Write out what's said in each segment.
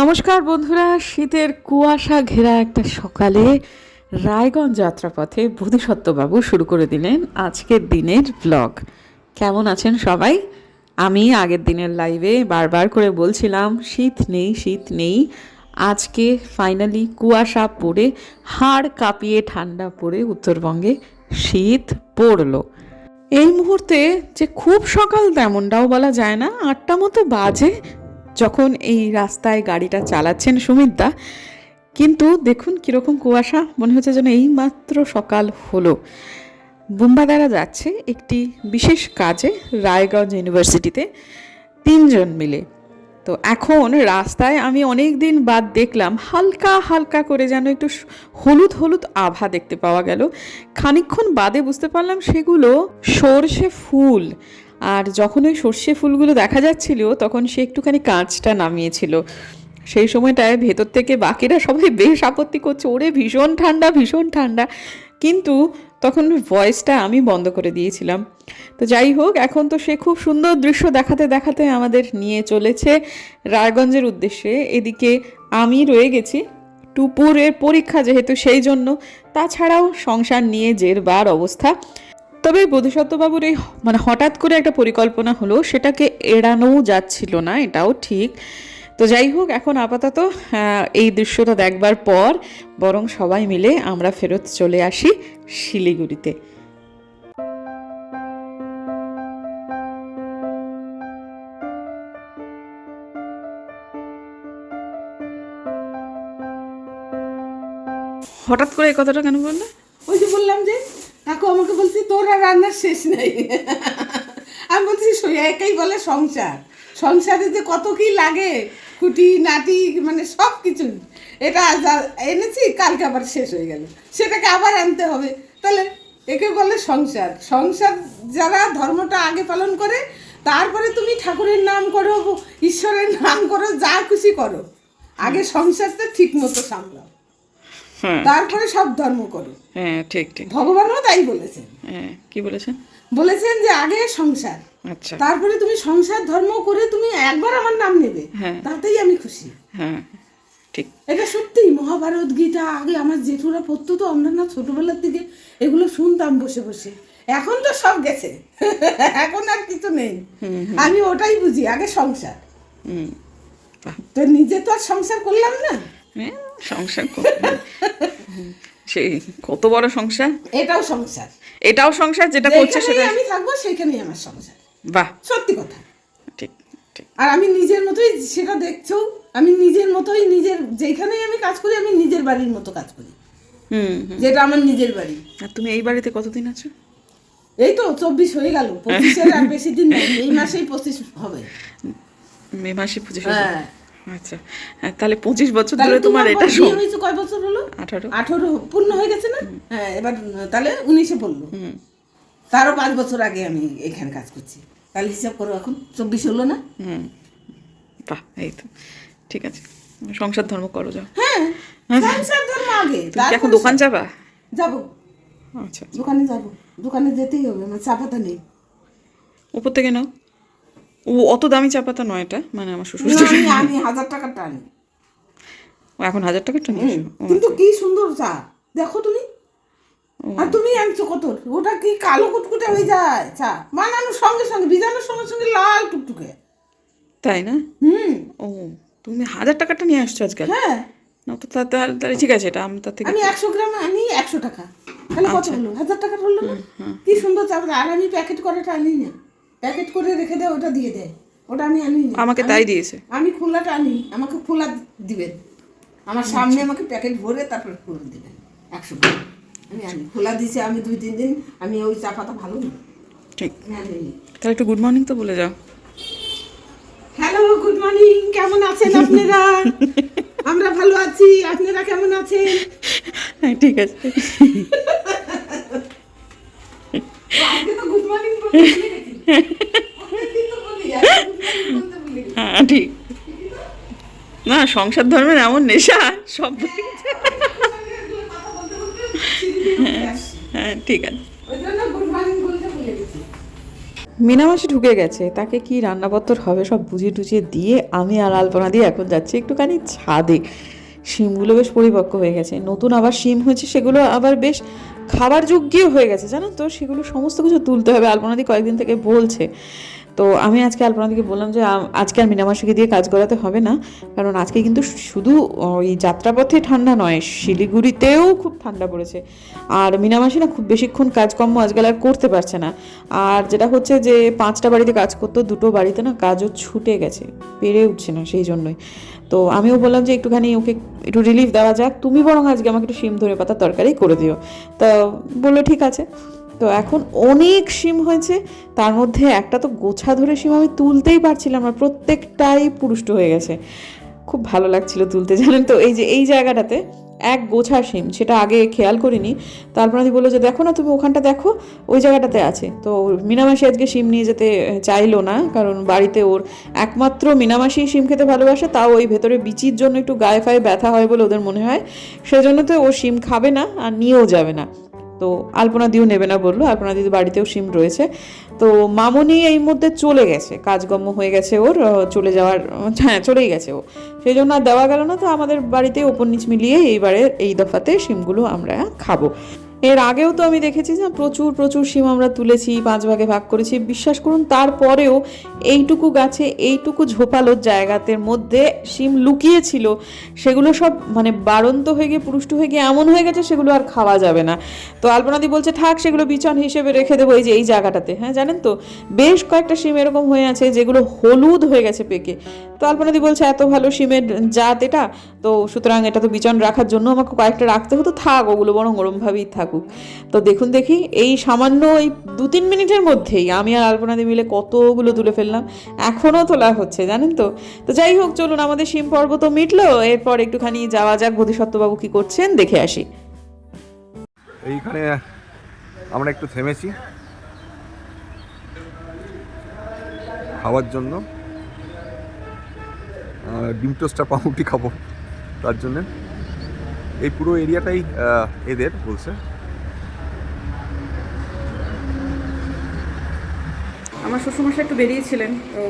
নমস্কার বন্ধুরা, শীতের কুয়াশা ঘেরা একটা সকালে রায়গঞ্জ যাত্রাপথে বোধিসত্ত্ববাবু শুরু করে দিলেন আজকের দিনের ব্লগ কেমন আছেন সবাই? আমি আগের দিনের লাইভে বারবার করে বলছিলাম, শীত নেই শীত নেই। আজকে ফাইনালি কুয়াশা পড়ে, হাড় কাঁপিয়ে ঠান্ডা পড়ে উত্তরবঙ্গে শীত পড়ল। এই মুহূর্তে যে খুব সকাল তেমনটাও বলা যায় না, আটটা মতো বাজে যখন এই রাস্তায় গাড়িটা চালাচ্ছেন সুমিতদা, কিন্তু দেখুন কীরকম কুয়াশা, মনে হচ্ছে যেন এই মাত্র সকাল হলো। বুম্বাদারা যাচ্ছে একটি বিশেষ কাজে রায়গঞ্জ ইউনিভার্সিটিতে তিনজন মিলে। তো এখন রাস্তায় আমি অনেক দিন বাদ দেখলাম, হালকা হালকা করে যেন একটু হলুদ হলুদ আভা দেখতে পাওয়া গেল। খানিকক্ষণ বাদে বুঝতে পারলাম সেগুলো সর্ষে ফুল। আর যখন ওই সর্ষে ফুলগুলো দেখা যাচ্ছিল, তখন সে একটুখানি কাঁচটা নামিয়েছিল। সেই সময়টায় ভেতর থেকে বাকিরা সবাই বেশ আপত্তি করছে, ওরে, ভীষণ ঠান্ডা ভীষণ ঠান্ডা। কিন্তু তখন ভয়েসটা আমি বন্ধ করে দিয়েছিলাম। তো যাই হোক, এখন তো সে খুব সুন্দর দৃশ্য দেখাতে দেখাতে আমাদের নিয়ে চলেছে রায়গঞ্জের উদ্দেশ্যে। এদিকে আমি রয়ে গেছি টুপুরের পরীক্ষা যেহেতু সেই জন্য। তাছাড়াও সংসার নিয়ে জেরবার অবস্থা। তবে বোধিসত্ত্ববাবুর এই মানে হঠাৎ করে একটা পরিকল্পনা হলো, সেটাকে এড়ানোও যাচ্ছিল না, এটাও ঠিক। তো যাই হোক, এখন আপাতত এই দৃশ্যটা দেখবার পর বরং সবাই মিলে আমরা ফেরত চলে আসি শিলিগুড়িতে। হঠাৎ করে এই কথাটা কেন বললে ওই যে বললাম যে কাকু আমাকে বলছি তোর আর রান্নার শেষ নেই। আমি বলছি সই একাই বলে সংসার। সংসারে যে কত কি লাগে, খুঁটি নাটি মানে সব কিছু। এটা এনেছি, কালকে আবার শেষ হয়ে গেল। সেটাকে আবার আনতে হবে। তাহলে একে বলে সংসার। সংসার যারা ধর্মটা আগে পালন করে, তারপরে তুমি ঠাকুরের নাম করো, ঈশ্বরের নাম করো, যা খুশি করো। আগে সংসারটা ঠিক মতো সামলাও। তারপরে সব ধর্ম করো। হ্যাঁ ঠিক ঠিক। ভগবানও তাই বলেছেন। হ্যাঁ কি বলেছেন? বলেছেন যে আগে সংসার আচ্ছা। তারপরে তুমি সংসার ধর্ম করে তুমি একবার আমার নাম নেবে হ্যাঁ। তাতেই আমি খুশি। হ্যাঁ ঠিক। এটা সত্যি মহাভারত গীতা আগে আমার জেঠুরা পড়তো তো আমরা না ছোটবেলার থেকে এগুলো শুনতাম বসে বসে। এখন তো সব গেছে। এখন আর কিছু নেই। আমি ওটাই বুঝি আগে সংসার। হুম তো নিজে তো আর সংসার করলাম না। হ্যাঁ, সংসার সেই কত বড় সংসার? এটাও সংসার। এটাও সংসার যেটা করছে সেটা আমি থাকব সেখানেই আমার সংসার। বাহ। সত্যি কথা। ঠিক ঠিক। আর আমি নিজের মতোই সেটা দেখছ আমি নিজের মতোই নিজের যেখানেই আমি কাজ করি আমি নিজের বাড়ির মতো কাজ করি। হুম হুম। যেটা আমার নিজের বাড়ি। আর তুমি এই বাড়িতে কতদিন আছো? এই তো চব্বিশ হয়ে গেল। পঁচিশের আর বেশি দিন নেই এই মাসেই পঁচিশ হবে। মে মাসে পঁচিশ হ্যাঁ। আচ্ছা হ্যাঁ, তাহলে পঁচিশ বছর ধরে তোমার এটা বিয়ে হয়েছে কয় বছর হলো? আঠারো। আঠারো পূর্ণ হয়ে গেছে না? হ্যাঁ এবার তাহলে উনিশে পড়ল। হুম। তারও পাঁচ বছর আগে আমি এখানে কাজ করছি। তাহলে হিসাব করো এখন চব্বিশ হলো না? হুম। বাহ এই তো। ঠিক আছে সংসার ধর্ম করো যাও। হ্যাঁ সংসার ধর্ম আগে। এখন দোকান যাবা? যাব। আচ্ছা দোকানে যাব। দোকানে যেতেই হবে আমার চা পাতা নেই। উপর থেকে নাও। ও অত দামি চা পাতা নয় এটা। মানে আমার শ্বশুর আমি হাজার টাকাটা আনি। ও এখন হাজার টাকাটা নিয়ে কিন্তু কি সুন্দর চা। দেখো তুমি। আর তুমি আনছো কত? ওটা কি কালো কুটকুটে হয়ে যায়? চা বানানোর সঙ্গে সঙ্গে বিজানোর সঙ্গে সঙ্গে লাল টুকটুকে। তাই না? হুম। ও তুমি হাজার টাকাটা নিয়ে আসছো আজকাল? হ্যাঁ। না তো তাহলে তাহলে ঠিক আছে এটা আমি তার থেকে আমি একশো গ্রাম আনি একশো টাকা। তাহলে কত হলো? হাজার টাকার হলো না? কি সুন্দর চা আর আমি প্যাকেট করাটা আনি না প্যাকেট করে রেখে দেয় ওটা দিয়ে দেয় ওটা আমি আনি আমাকে তাই দিয়েছে। আমি খোলাটা আনি আমাকে খোলা দিবেন আমার সামনে আমাকে প্যাকেট ভরে তারপরে খোলা দিবেন একশো আমি আনি। খোলা দিয়েছে আমি দুই তিন দিন। আমি ওই চা পাতা ভালো না। ঠিক। তাহলে একটু গুড মর্নিং তো বলে যাও। হ্যালো গুড মর্নিং কেমন আছেন আপনারা? আমরা ভালো আছি। আপনারা কেমন আছেন? হ্যাঁ ঠিক আছে। আজকে তো গুড মর্নিং হ্যাঁ ঠিক। না সংসার ধর্মের এমন নেশা সব আসছি। হ্যাঁ ঠিক আছে। মিনামাসি ঢুকে গেছে তাকে কি রান্নাপত্র হবে সব বুঝিয়ে টুজিয়ে দিয়ে আমি আর আলপনা দিয়ে এখন যাচ্ছি একটুখানি ছাদে। শিমগুলো বেশ পরিপক্ক হয়ে গেছে নতুন আবার শিম হয়েছে সেগুলো আবার বেশ খাবার যোগ্য হয়ে গেছে, জানো তো? সেগুলো সমস্ত কিছু তুলতে হবে। আলপনাদি কয়েকদিন থেকে বলছে তো আমি আজকে আলপনাদিকে বললাম যে আজকে আর মিনামাসিকে দিয়ে কাজ করাতে হবে না, কারণ আজকে কিন্তু শুধু ওই যাত্রাপথে ঠান্ডা নয়, শিলিগুড়িতেও খুব ঠান্ডা পড়েছে। আর মিনামাসি না খুব বেশিক্ষণ কাজকর্ম আজকাল আর করতে পারছে না। আর যেটা হচ্ছে যে, পাঁচটা বাড়িতে কাজ করতো, দুটো বাড়িতে না কাজও ছুটে গেছে, পেরে উঠছে না সেই জন্যই। তো আমিও বললাম যে, একটুখানি ওকে একটু রিলিফ দেওয়া যাক, তুমি বরং আজকে আমাকে একটু শিম ধরে পাতার তরকারি করে দিও। তা বলল, ঠিক আছে। তো এখন অনেক সিম হয়েছে, তার মধ্যে একটা তো গোছা ধরে সিম আমি তুলতেই পারছিলাম না, প্রত্যেকটাই পুরুষ্ট হয়ে গেছে। খুব ভালো লাগছিল তুলতে, জানেন তো? এই যে, এই জায়গাটাতে এক গোছা সিম সেটা আগে খেয়াল করিনি। তারপর আমি বলল যে, দেখো না তুমি ওখানটা দেখো, ওই জায়গাটাতে আছে। তো মিনামাসি আজকে সিম নিয়ে যেতে চাইলো না, কারণ বাড়িতে ওর একমাত্র মিনামাসি সিম খেতে ভালোবাসে, তাও ওই ভেতরে বিচির জন্য একটু গায়ে ফায়ে ব্যথা হয় বলে ওদের মনে হয়। সেজন্য তো ও সিম খাবে না আর নিয়েও যাবে না। তো আলপনা দিও নেবে না বলল। আলপনা দিদি বাড়িতেও সিম রয়েছে। তো মামনি এই মধ্যে চলে গেছে। কাজকর্ম হয়ে গেছে ওর চলে যাওয়ার হ্যাঁ চলেই গেছে ও। সেই জন্য আর দেওয়া গেল না, তো আমাদের বাড়িতে ওপর নিচ মিলিয়ে এইবারে এই দফাতে সিমগুলো আমরা খাব। এর আগেও তো আমি দেখেছি যে প্রচুর প্রচুর শিম আমরা তুলেছি, পাঁচ ভাগে ভাগ করেছি। বিশ্বাস করুন, তারপরেও এইটুকু গাছে, এইটুকু ঝোপালোর জায়গাতের মধ্যে শিম লুকিয়ে ছিল সেগুলো সব মানে বাড়ন্ত হয়ে গিয়ে, পুরুষ্ট হয়ে গিয়ে, এমন হয়ে গেছে সেগুলো আর খাওয়া যাবে না। তো আলপনাদি বলছে, থাক, সেগুলো বিচন হিসেবে রেখে দেবো এই যে, এই জায়গাটাতে। হ্যাঁ জানেন তো? বেশ কয়েকটা শিম এরকম হয়ে আছে, যেগুলো হলুদ হয়ে গেছে পেকে। তো আলপনাদি বলছে, এত ভালো শিমের জাত এটা। তো সুতরাং এটা তো বিচন রাখার জন্য আমাকে কয়েকটা রাখতে হতো। থাক, ওগুলো বরং ওরমভাবেই থাকুক। তো দেখুন দেখি, এই সামান্য এই দু তিন মিনিটের মধ্যেই আমি আর আলপনাদি মিলে কতগুলো তুলে ফেললাম এখনও তোলা হচ্ছে, জানেন তো? তো যাই হোক, চলুন আমাদের শিম পর্ব তো মিটলো, এরপর একটুখানি যাওয়া যাক বোধিসত্ত্ববাবু কি করছেন, দেখে আসি। এইখানে আমরা একটু থেমেছি। খাওয়ার জন্য। ডিম টোস্টটা পাউরুটি খাব, তার জন্যে। এই পুরো এরিয়াটাই এদের বলছে। আমার শ্বশুরমশাই একটু বেরিয়েছিলেন, তো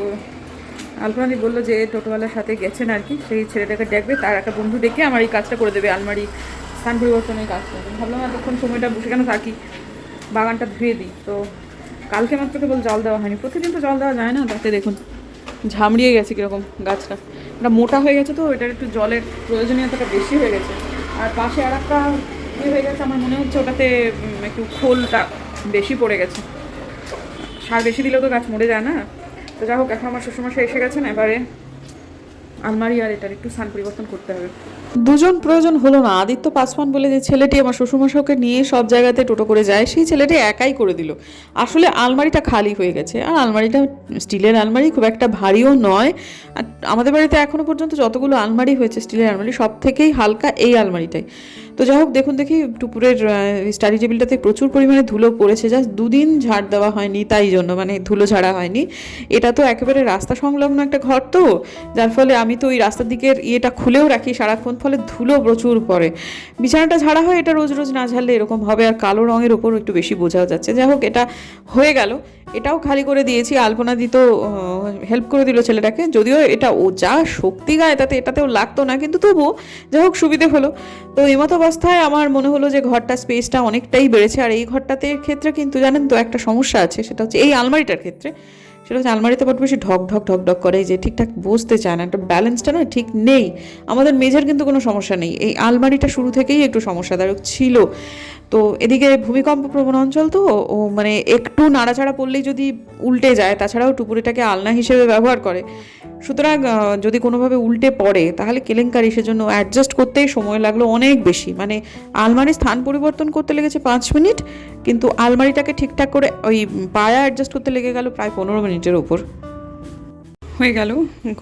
আলপনাদি বলল যে টোটোওয়ালার সাথে গেছেন আর কি, সেই ছেলেটাকে দেখবে, তার একটা বন্ধু ডেকে আমার এই কাজটা করে দেবে, আলমারি স্থান পরিবর্তনের কাজটা ভাবলাম এতক্ষণ সময়টা বসে কেন থাকি, বাগানটা ধুয়ে দিই, তো কালকে মাত্র কেবল জল দেওয়া হয়নি, প্রতিদিন তো জল দেওয়া যায় না, তাতে দেখুন ঝামড়িয়ে গেছে কীরকম গাছটা। এটা মোটা হয়ে গেছে তো, এটার একটু জলের প্রয়োজনীয়তাটা বেশি হয়ে গেছে। আর পাশে আর একটা ইয়ে হয়ে গেছে, আমার মনে হচ্ছে ওটাতে একটু খোলটা বেশি পড়ে গেছে। সার বেশি দিলেও তো গাছ মরে যায় না। তো যাই হোক, এখন আমার শ্বশুরমশাই এসে গেছেন, এবারে আলমারি আর এটার একটু স্থান পরিবর্তন করতে হবে। দুজন প্রয়োজন হলো না। আদিত্য পাসওয়ান বলে যে ছেলেটি আমার শ্বশুরমশাইকে নিয়ে সব জায়গাতে টোটো করে যায়, সেই ছেলেটি একাই করে দিল। আসলে আলমারিটা খালি হয়ে গেছে। আর আলমারিটা স্টিলের আলমারি খুব একটা ভারীও নয়। আর আমাদের বাড়িতে এখনও পর্যন্ত যতগুলো আলমারি হয়েছে স্টিলের আলমারি, সব থেকেই হালকা এই আলমারিটাই। তো যাই হোক, দেখুন দেখি, টুপুরের স্টাডি টেবিলটাতে প্রচুর পরিমাণে ধুলো পড়েছে। জাস্ট দুদিন ঝাড় দেওয়া হয়নি তাই জন্য মানে ধুলো ঝাড়া হয়নি। এটা তো একেবারে রাস্তা সংলগ্ন একটা ঘর তো, যার ফলে আমি তো ওই রাস্তার দিকের ইয়েটা খুলেও রাখি, সারাক্ষণ, ফলে ধুলো প্রচুর পড়ে। বিছানাটা ঝাড়া হয়, এটা রোজ রোজ না ঝাড়লে এরকম হবে, আর কালো রঙের ওপর একটু বেশি বোঝাও যাচ্ছে। যাই হোক, এটা হয়ে গেল। এটাও খালি করে দিয়েছি, আলপনা দিত হেল্প করে দিল ছেলেটাকে। যদিও এটা ও যা শক্তি গায়, তাতে এটাতেও লাগতো না, কিন্তু তবুও যাই হোক, সুবিধে হলো। তো এই মতো অবস্থায় আমার মনে হলো যে ঘরটা স্পেসটা অনেকটাই বেড়েছে, আর এই ঘরটাতে ক্ষেত্রে কিন্তু জানেন তো একটা সমস্যা আছে, সেটা হচ্ছে এই আলমারিটার ক্ষেত্রে। সেটা হচ্ছে আলমারিতে বড্ড বেশি ঢক ঢক ঢক ঢক করে যে ঠিকঠাক বসতে চায় না, একটা ব্যালেন্সটা না ঠিক নেই। আমাদের মেজার কিন্তু কোনো সমস্যা নেই। এই আলমারিটা শুরু থেকেই একটু সমস্যাদায়ক ছিল। তো এদিকে ভূমিকম্প প্রবণ অঞ্চল তো, ও মানে একটু নাড়াচাড়া পড়লেই যদি উল্টে যায়, তাছাড়াও টুপুরিটাকে আলনা হিসেবে ব্যবহার করে। সুতরাং যদি কোনোভাবে উল্টে পড়ে, তাহলে কেলেঙ্কারি সেজন্য অ্যাডজাস্ট করতেই সময় লাগল অনেক বেশি। মানে আলমারির স্থান পরিবর্তন করতে লেগেছে পাঁচ মিনিট, কিন্তু আলমারিটাকে ঠিকঠাক করে ওই পায়া অ্যাডজাস্ট করতে লেগে গেল প্রায় পনেরো মিনিটের ওপর হয়ে গেল,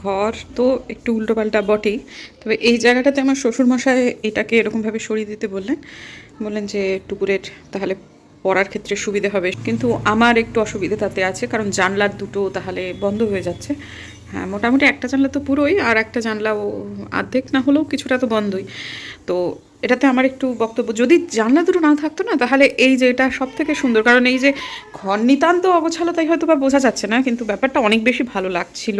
ঘর তো একটু উল্টোপাল্টা বটেই। তবে এই জায়গাটাতে আমার শ্বশুরমশাই এটাকে এরকমভাবে সরিয়ে দিতে বললেন। বললেন যে টুকুরের তাহলে পড়ার ক্ষেত্রে সুবিধে হবে। কিন্তু আমার একটু অসুবিধে তাতে আছে, কারণ জানলার দুটো তাহলে বন্ধ হয়ে যাচ্ছে। হ্যাঁ মোটামুটি একটা জানলা তো পুরোই, আর একটা জানলাও অর্ধেক না হলেও কিছুটা তো বন্ধই। তো এটাতে আমার একটু বক্তব্য, যদি জানলা দুটো না থাকতো না, তাহলে এই যে এটা সব থেকে সুন্দর। কারণ এই যে ঘর নিতান্ত অগোছালো তাই হয়তো বা বোঝা যাচ্ছে না, কিন্তু ব্যাপারটা অনেক বেশি ভালো লাগছিল।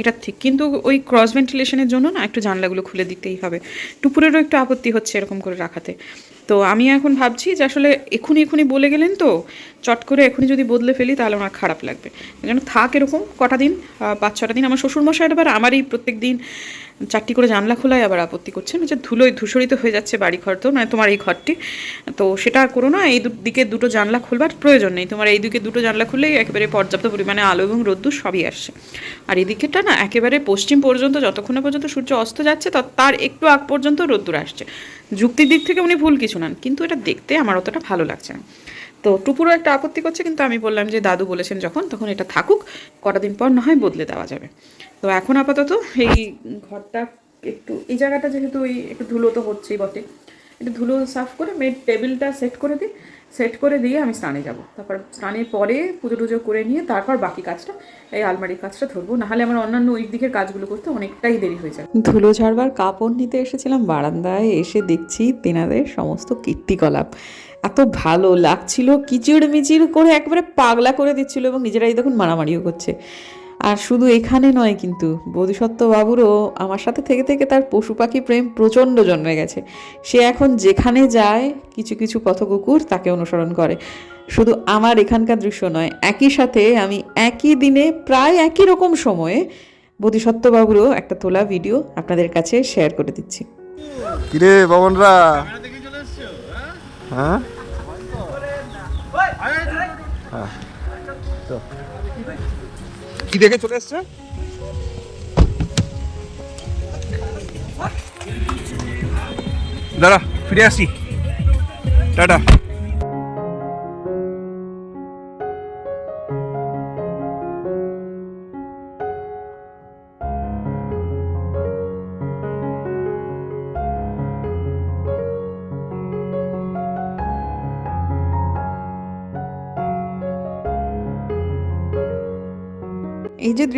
এটা ঠিক, কিন্তু ওই ক্রস ভেন্টিলেশনের জন্য না একটু জানলাগুলো খুলে দিতেই হবে। টুপুরেরও একটু আপত্তি হচ্ছে এরকম করে রাখাতে। তো আমি এখন ভাবছি যে আসলে এখুনি এখুনি বলে গেলেন তো, চট করে এখনই যদি বদলে ফেলি তাহলে আমার খারাপ লাগবে। যেন থাক এরকম, কটা দিন পাঁচ, ছটা দিন, আমার শ্বশুরমশাইয়ের আবার আমারই প্রত্যেক দিন চারটি করে জানলা খোলায় আবার আপত্তি করছেন যে ধুলোয় ধূসরিত হয়ে যাচ্ছে বাড়ি ঘর তো মানে তোমার এই ঘরটি। তো সেটা করো না, এই দিকে দুটো জানলা খুলবার প্রয়োজন নেই, তোমার এই দিকে দুটো জানলা খুললেই একেবারে পর্যাপ্ত পরিমাণে আলো এবং রোদ্দুর সবই আসছে। আর এদিকেটা না একেবারে পশ্চিম পর্যন্ত, যতক্ষণ পর্যন্ত সূর্য অস্ত যাচ্ছে তার একটু আগ পর্যন্ত রোদ্দুর আসছে। যুক্তির দিক থেকে উনি ভুল কিছু নন কিন্তু এটা দেখতে আমার অতটা ভালো লাগছে না। তো টুপুরও একটা আপত্তি করছে, কিন্তু আমি বললাম যে, দাদু বলেছেন যখন, তখন এটা থাকুক, কটা দিন পর না হয় বদলে দেওয়া যাবে। তো এখন আপাতত এই ঘরটা একটু, এই জায়গাটা যেহেতু ওই একটু ধুলো তো হচ্ছেই বটে, একটু ধুলো সাফ করে মেয়ের টেবিলটা সেট করে দিই। সেট করে দিয়ে আমি স্নানে যাব। তারপর স্নানের পরে পুজো টুজো করে নিয়ে তারপর বাকি কাজটা, এই আলমারির কাজটা ধরবো। নাহলে আমার অন্যান্য ওই দিকের কাজগুলো করতে অনেকটাই দেরি হয়ে যায় ধুলো ঝাড়বার কাপড় নিতে এসেছিলাম, বারান্দায় এসে দেখছি তেনাদের সমস্ত কীর্তিকলাপ। এত ভালো লাগছিল কিচিড় মিচিড় করে একবারে পাগলা করে দিচ্ছিল এবং নিজেরাই দেখুন মারামারিও করছে। আর শুধু এখানে নয় কিন্তু বোধিসত্ত্ব বাবুরও আমার সাথে থেকে থেকে তার পশু পাখি প্রেম প্রচণ্ড জন্মে গেছে। সে এখন যেখানে যায় কিছু কিছু পথকুকুর তাকে অনুসরণ করে। শুধু আমার এখানকার দৃশ্য নয় একই সাথে আমি একই দিনে প্রায় একই রকম সময়ে বোধিসত্ত্ব বাবুরও একটা তোলা ভিডিও আপনাদের কাছে শেয়ার করে দিচ্ছি। কিরে বামনরা হ্যাঁ? হ্যাঁ। তো। কি দেখে চলে এসছে? দাঁড়া ফিরে আসি। টাটা।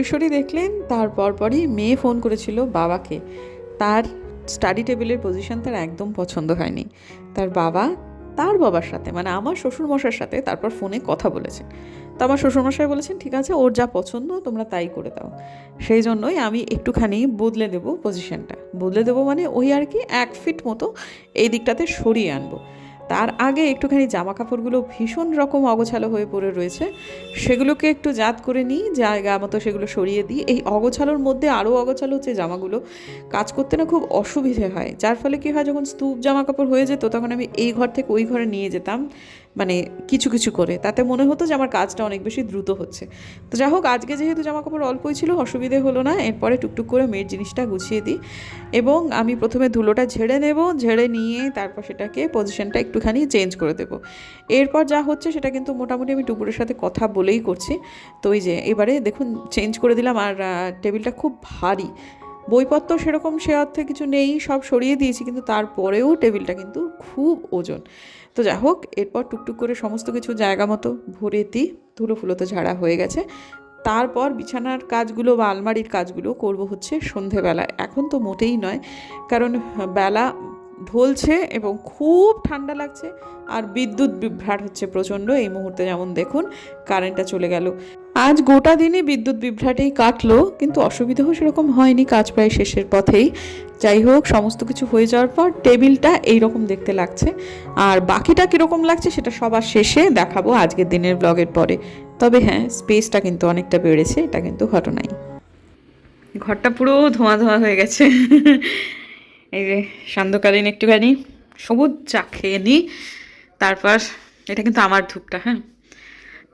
দৃশ্যটি দেখলেন, তার পরপরই মেয়ে ফোন করেছিল বাবাকে। তার স্টাডি টেবিলের পজিশন তার একদম পছন্দ হয়নি। তার বাবা তার বাবার সাথে মানে আমার শ্বশুরমশার সাথে তারপর ফোনে কথা বলেছেন তো আমার শ্বশুরমশাই বলেছেন, ঠিক আছে, ওর যা পছন্দ, তোমরা তাই করে দাও। সেই জন্যই আমি একটুখানি বদলে দেবো পজিশনটা। বদলে দেবো মানে ওই আর কি এক ফিট মতো এই দিকটাতে সরিয়ে আনব। তার আগে একটুখানি জামা কাপড়গুলো ভীষণ রকম অগোছালো হয়ে পড়ে রয়েছে। সেগুলোকে একটু জাত করে নিই, জায়গা মতো সেগুলো সরিয়ে দিই। এই অগোছালোর মধ্যে আরও অগোছালো হচ্ছে জামাগুলো কাজ করতে না খুব অসুবিধে হয়। যার ফলে কী হয়, যখন স্তূপ জামা কাপড় হয়ে যেত, তখন আমি এই ঘর থেকে ওই ঘরে নিয়ে যেতাম। মানে কিছু কিছু করে, তাতে মনে হতো যে আমার কাজটা অনেক বেশি দ্রুত হচ্ছে। তো যাই হোক, আজকে যেহেতু জামা কাপড় অল্পই ছিল, অসুবিধে হলো না, এরপরে টুকটুক করে মেয়ের জিনিসটা গুছিয়ে দিই এবং আমি প্রথমে ধুলোটা ঝেড়ে নেব, ঝেড়ে নিয়ে তারপর সেটাকে পজিশনটা একটুখানি চেঞ্জ করে দেবো। এরপর যা হচ্ছে সেটা কিন্তু মোটামুটি আমি টুকুরের সাথে কথা বলেই করছি। তো ওই যে, এবারে দেখুন চেঞ্জ করে দিলাম আর টেবিলটা খুব ভারী। বইপত্র সেরকম সে অর্থে কিছু নেই, সব সরিয়ে দিয়েছি, কিন্তু তারপরেও টেবিলটা কিন্তু খুব ওজন। তো যাই হোক, এরপর টুকটুক করে সমস্ত কিছু জায়গা মতো ভরে দিই, ধুলো ফুলো তো ঝাড়া হয়ে গেছে। তারপর বিছানার কাজগুলো বা আলমারির কাজগুলো করব হচ্ছে সন্ধেবেলায়। এখন তো মোটেই নয়, কারণ বেলা ঢলছে এবং খুব ঠান্ডা লাগছে আর বিদ্যুৎ বিভ্রাট হচ্ছে প্রচণ্ড। এই মুহূর্তে যেমন দেখুন কারেন্টটা চলে গেল। আজ গোটা দিনে বিদ্যুৎ বিভ্রাটেই কাটলো, কিন্তু অসুবিধাও সেরকম হয়নি কাজ প্রায় শেষের পথেই। যাই হোক, সমস্ত কিছু হয়ে যাওয়ার পর টেবিলটা এই রকম দেখতে লাগছে। আর বাকিটা কীরকম লাগছে সেটা সবার শেষে দেখাবো আজকের দিনের ব্লগের পরে। তবে হ্যাঁ স্পেসটা কিন্তু অনেকটা বেড়েছে, এটা কিন্তু ঘটনাই। ঘরটা পুরো ধোঁয়া ধোঁয়া হয়ে গেছে। এই যে সান্ধ্যকালীন একটুখানি সবুজ চা খেয়ে নিই তারপর, এটা কিন্তু আমার ধূপটা হ্যাঁ?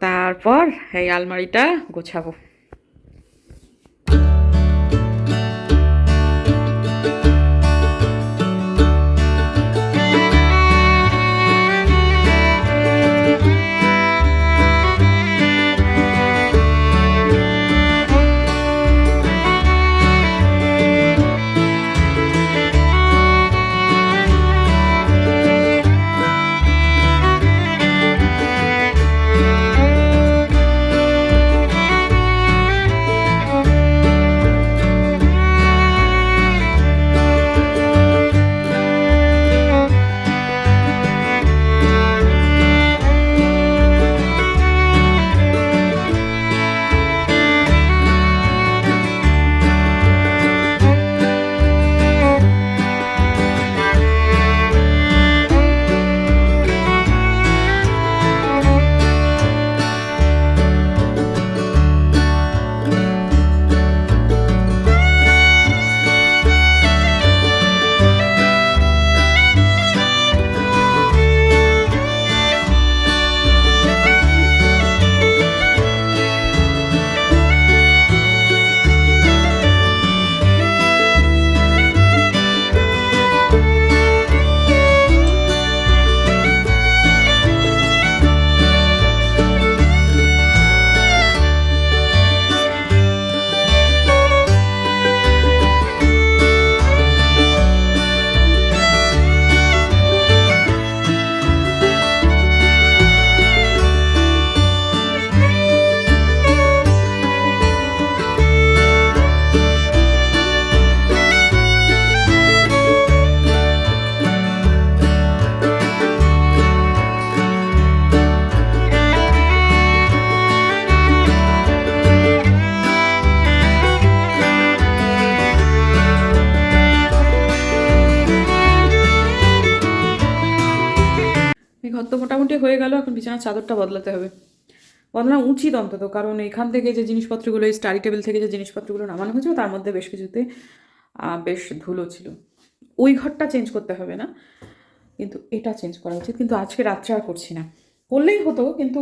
তারপর এই আলমারিটা গোছাবো। গেল এখন বিছানার চাদরটা বদলাতে হবে। বদলানো উচিত অন্তত, কারণ এখান থেকে যে জিনিসপত্রগুলো, এই স্টাডি টেবিল থেকে যে জিনিসপত্রগুলো নামানো হয়েছিল, তার মধ্যে বেশ কিছুতে বেশ ধুলো ছিল। ওই ঘরটা চেঞ্জ করতে হবে না, কিন্তু এটা চেঞ্জ করা উচিত। কিন্তু আজকে রাত্রে আর করছি না। করলেই হতো, কিন্তু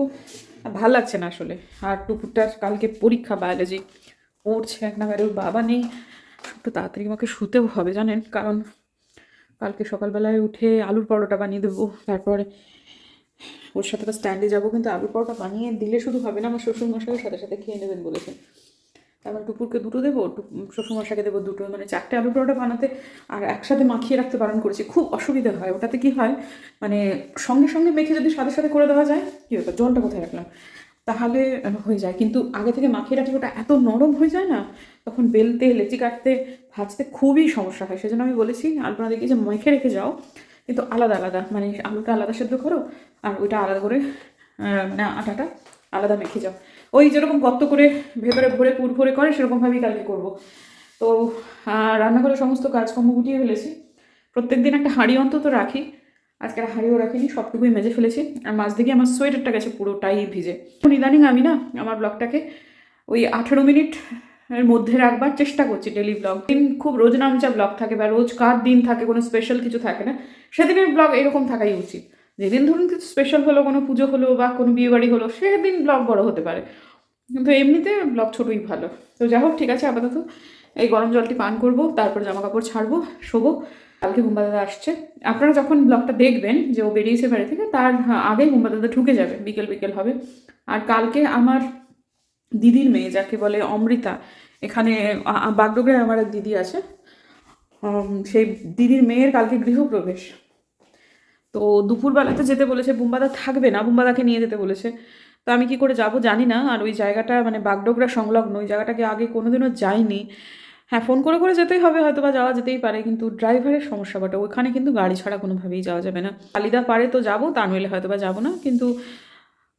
ভালো লাগছে না আসলে। আর টুকুরটার কালকে পরীক্ষা বায়োলজি পড়ছে, এক নাগারে ওর বাবা নেই। একটু তাড়াতাড়ি আমাকে শুতেও হবে জানেন, কারণ কালকে সকালবেলায় উঠে আলুর পরোটা বানিয়ে দেবো, তারপরে ওর সাথে স্ট্যান্ডে যাব, কিন্তু আলুর পরোটা বানিয়ে দিলে শুধু হবে না, আমার শ্বশুর মশাইয়ের সাথে সাথে খেয়ে নেবেন বলেছেন তারপর টুকুরকে দুটো দেবো টুক- শ্বশুর মশাইকে দেবো দুটো মানে চারটে আলুর পরোটা বানাতে আর একসাথে মাখিয়ে রাখতে বারণ করেছি। খুব অসুবিধা হয়, ওটাতে কি হয় মানে সঙ্গে সঙ্গে মেখে যদি সাথে সাথে করে দেওয়া যায়, কী ব্যাপার জলটা কোথায় রাখলাম? তাহলে হয়ে যায়, কিন্তু আগে থেকে মাখিয়ে রাখলে ওটা এত নরম হয়ে যায় না, তখন বেলতে, লেচি কাটতে, ভাজতে খুবই সমস্যা হয়। সেজন্য আমি বলেছি, আলপনা দেখি যে মেখে রেখে যাও কিন্তু আলাদা আলাদা মানে আলুটা আলাদা সেদ্ধ করো আর ওইটা আলাদা করে মানে আটাটা আলাদা মেখে যাও। ওই যেরকম গর্ত করে ভেতরে ভরে পুর ভরে করে সেরকমভাবেই কালকে করব। তো আহ, রান্নাঘরে সমস্ত কাজকর্ম গুটিয়ে ফেলেছি। প্রত্যেক দিন একটা হাঁড়ি অন্তত রাখি। আজকে আর হাঁড়িও রাখিনি সবটুকুই মেজে ফেলেছি। আর মাঝ দিকে আমার সোয়েটারটা গেছে পুরোটাই ভিজে। ইদানিং আমি না আমার ব্লগটাকে ওই আঠেরো মিনিট এর মধ্যে রাখবার চেষ্টা করছি ডেলি ব্লগ দিন খুব রোজ নামচা ব্লগ থাকে বা রোজ কার দিন থাকে, কোনো স্পেশাল কিছু থাকে না, সেদিনের ব্লগ এরকম থাকাই উচিত। যেদিন ধরুন কিছু স্পেশাল হলো, কোনো পুজো হলো বা কোনো বিয়েবাড়ি হলো, সেদিন ব্লগ বড় হতে পারে। কিন্তু এমনিতে ব্লগ ছোটোই ভালো। তো যাই হোক, ঠিক আছে, আপাতত এই গরম জলটি পান করব, তারপর জামা কাপড় ছাড়বো, শোবো। কালকে দাদা আসছে। আপনারা যখন ব্লগটা দেখবেন যে ও বেরিয়েছে বাড়ি থেকে, তার আগেই দাদা ঢুকে যাবে, বিকেল বিকেল হবে। আর কালকে আমার দিদির মেয়ে, যাকে বলে অমৃতা। এখানে বাগডোগরায় আমার এক দিদি আছে। সেই দিদির মেয়ের কালকে গৃহপ্রবেশ। তো দুপুরবেলাতে যেতে বলেছে, বুম্বাদা থাকবে না, বুম্বাদাকে নিয়ে যেতে বলেছে। তো আমি কি করে যাব জানি না, আর ওই জায়গাটা মানে বাগডোগরা সংলগ্ন, ওই জায়গাটাকে আগে কোনোদিনও যাইনি। হ্যাঁ ফোন করে করে যেতেই হবে হয়তো বা যাওয়া যেতেই পারে, কিন্তু ড্রাইভারের সমস্যা বটে ওখানে কিন্তু গাড়ি ছাড়া কোনোভাবেই যাওয়া যাবে না। কালিদা পারে তো যাব, তা নইলে হয়তো বা যাব না, কিন্তু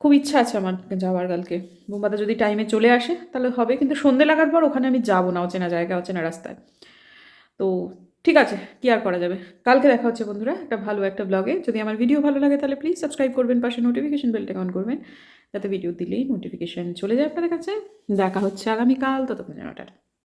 খুব ইচ্ছা আছে আমার যাওয়ার কালকে। বোম্বাদা যদি টাইমে চলে আসে, তাহলে হবে। কিন্তু সন্ধে লাগার পর ওখানে আমি যাব না, অচেনা জায়গা, অচেনা রাস্তায়। তো ঠিক আছে, কি আর করা যাবে? কালকে দেখা হচ্ছে বন্ধুরা একটা ভালো একটা ব্লগে যদি আমার ভিডিও ভালো লাগে, তাহলে প্লিজ সাবস্ক্রাইব করবেন, পাশে নোটিফিকেশন বেলটা অন করবেন। যাতে ভিডিও দিলেই নোটিফিকেশন চলে যায় আপনাদের কাছে। দেখা হচ্ছে আগামীকাল ততক্ষণ জানাটার